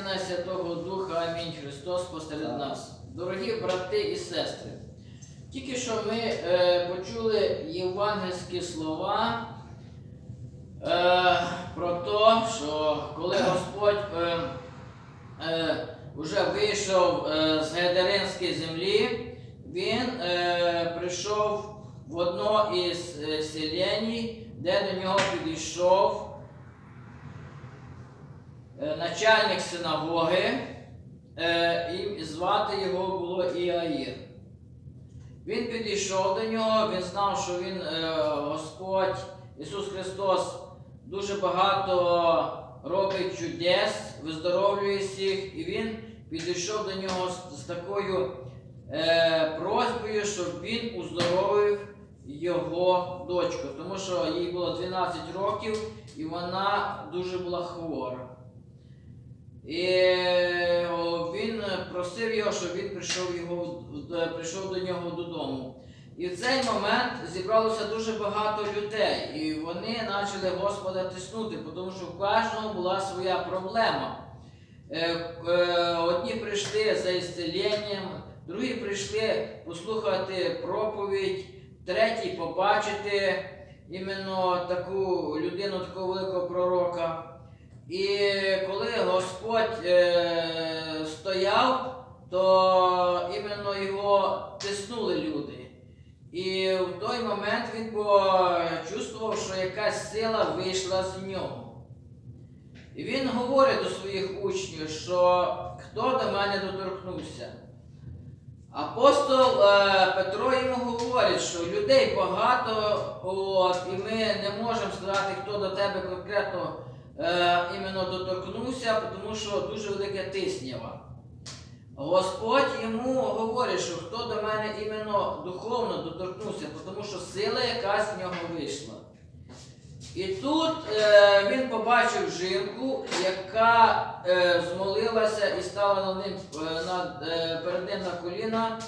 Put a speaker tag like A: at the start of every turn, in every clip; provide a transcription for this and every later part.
A: Сина, Святого Духа, Амінь. Христос посеред нас. Дорогі брати і сестри, тільки що ми е, почули євангельські слова е, про те, що коли Господь е, е, вже вийшов е, з Гедаринської землі, він е, прийшов в одно із е, де до нього підійшов начальник синагоги, е, і звати його було Іаїр. Він підійшов до нього, він знав, що він е, Господь Ісус Христос дуже багато робить чудес, виздоровлює всіх, і він підійшов до нього з, такою е, просьбою, щоб він уздоровив його дочку, тому що їй було 12 років і вона дуже була хвора. І він просив його, щоб він прийшов, його, е, прийшов до нього додому. І в цей момент зібралося дуже багато людей, і вони почали Господа тиснути, тому що в кожного була своя проблема. Е, е, Одні прийшли за ісцеленням, другі прийшли послухати проповідь, треті побачити іменно таку людину, такого великого пророка. І коли Господь е, стояв, то іменно його тиснули люди. І в той момент він почувствував, що якась сила вийшла з нього. І він говорить до своїх учнів, що хто до мене доторкнувся. Апостол е, Петро йому говорить, що людей багато, от, і ми не можемо сказати, хто до тебе конкретно е, іменно доторкнувся, тому що дуже велике тиснява. Господь йому говорить, що хто до мене іменно духовно доторкнувся, тому що сила якась в нього вийшла. І тут е, він побачив жінку, яка е, змолилася і стала на ним, е, над, е, перед ним на коліна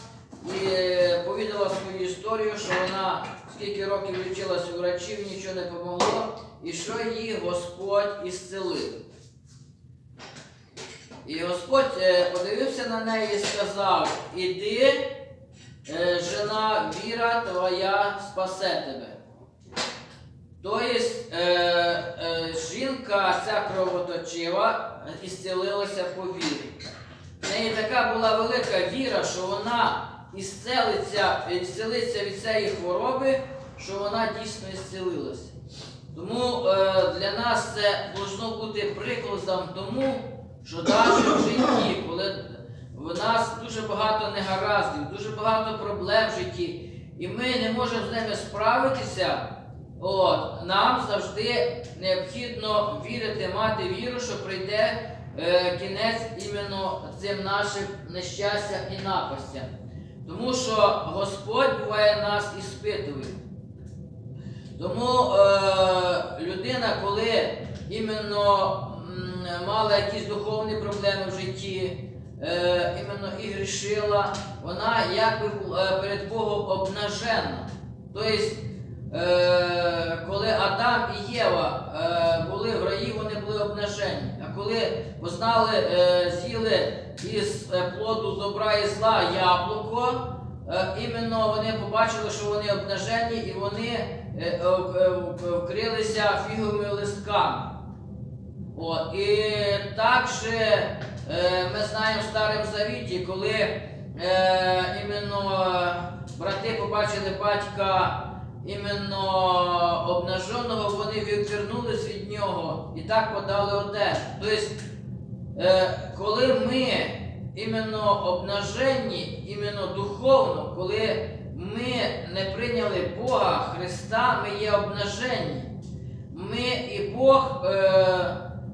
A: і е, повідала свою історію, що вона скільки років лічилась у врачів, нічого не помогло, і що її Господь ісцелив. І Господь е, подивився на неї і сказав: Іди, е, жена, віра твоя спасе тебе. Тобто е, жінка ця кровоточива ісцілилася по вірі. В неї така була велика віра, що вона ісцелиться, ісцелиться від цієї хвороби, що вона дійсно ісцелилася. Тому е, для нас це должно бути прикладом тому, що навіть в житті, коли в нас дуже багато негараздів, дуже багато проблем в житті, і ми не можемо з ними справитися, от, нам завжди необхідно вірити, мати віру, що прийде е, кінець іменно цим нашим нещастям і напастям. Тому що Господь буває нас іспитує. Тому е, людина, коли іменно мала якісь духовні проблеми в житті, е, іменно і грішила, вона якби е, перед Богом обнажена. Тобто, е, коли Адам і Єва були в раї, вони були обнажені. А коли познали, з'їли із плоду добра і зла яблуко, іменно вони побачили, що вони обнажені і вони вкрилися фіговими листками. От, і також е, ми знаємо в Старому Завіті, коли е, іменно брати побачили батька іменно обнаженого, вони відвернулись від нього і так подали одежу. Тобто, е, коли ми іменно обнажені, іменно духовно, коли ми не прийняли Бога Христа, ми є обнажені. Ми і Бог е,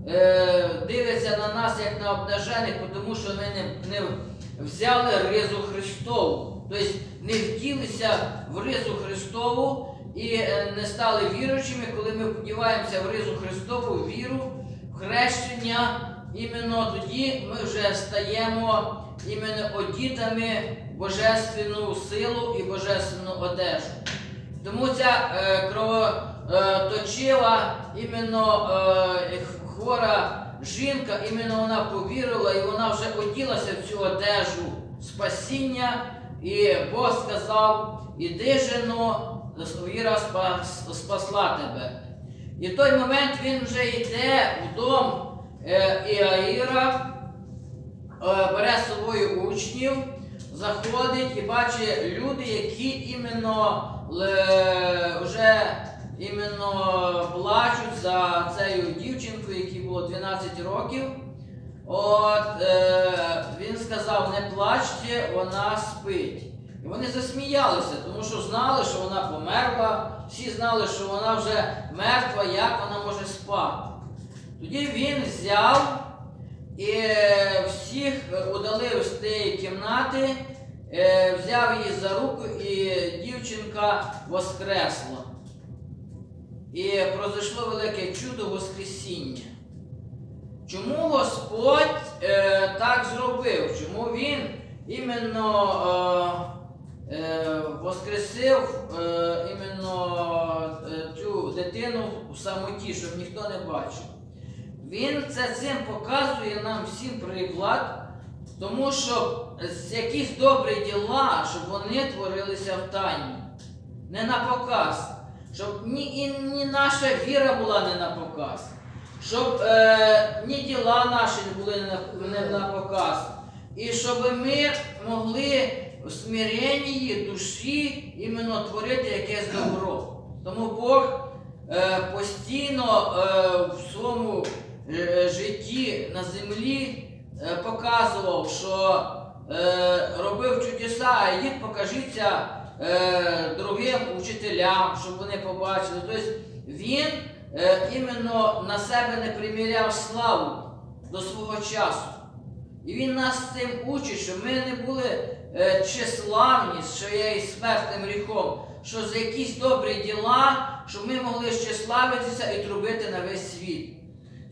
A: е, дивиться на нас як на обнажених, тому що ми не, не взяли ризу Христову. Тобто не вділися в ризу Христову і е, не стали віруючими, коли ми вдіваємося в ризу Христову, віру, в хрещення, іменно тоді ми вже стаємо іменно одітами божественну силу і божественну одежу. Тому ця е, кровоточива, іменно е, хвора жінка, іменно вона повірила, і вона вже оділася в цю одежу спасіння, і Бог сказав, іди жено, віра спас- спасла тебе. І в той момент він вже йде в дом е, Іаїра, е, бере собою учнів, заходить і бачить люди, які іменно вже іменно плачуть за цією дівчинкою, якій було 12 років. От е, він сказав: не плачте, вона спить. І вони засміялися, тому що знали, що вона померла, всі знали, що вона вже мертва, як вона може спати. Тоді він взяв і е, всіх е, удалив з тієї кімнати, е, взяв її за руку, і дівчинка воскресла. І произошло велике чудо Воскресіння. Чому Господь е, так зробив? Чому Він іменно е, е, воскресив е, іменно е, цю дитину в самоті, щоб ніхто не бачив? Він це цим показує нам всім приклад, тому що якісь добрі діла, щоб вони творилися в тайні, не на показ, щоб ні, і, ні наша віра була не на показ, щоб е, ні діла наші були не на, не на показ, і щоб ми могли в смиренні душі іменно творити якесь добро. Тому Бог е, постійно е, в своєму житті на землі е, показував, що е, робив чудеса, а йдіть покажіться е, другим учителям, щоб вони побачили. Тобто він е, іменно на себе не приміряв славу до свого часу. І він нас цим учить, що ми не були е, чеславні, що є і смертним гріхом, що за якісь добрі діла, щоб ми могли ще славитися і трубити на весь світ.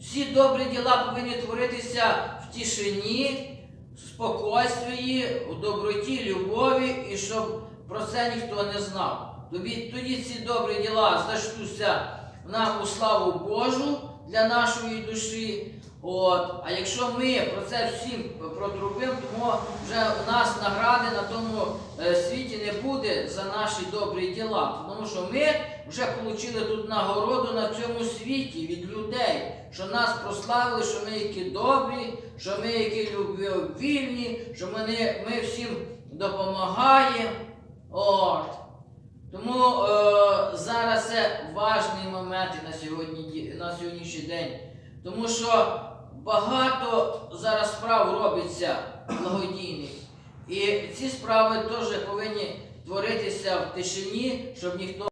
A: Всі добрі діла повинні творитися в тишині, в спокойствії, в доброті, любові, і щоб про це ніхто не знав. Тоді, тоді ці добрі діла зачнуться нам у славу Божу для нашої душі. От. А якщо ми про це всім протрубимо, тому вже у нас награди на тому е, світі не буде за наші добрі діла. Тому що ми вже отримали тут нагороду на цьому світі від людей, що нас прославили, що ми які добрі, що ми які любвільні, що ми, не, ми всім допомагаємо. От. Тому е, зараз це важний момент на, сьогодні, на сьогоднішній день. Тому що багато зараз справ робиться благодійних. І ці справи теж повинні творитися в тишині, щоб ніхто.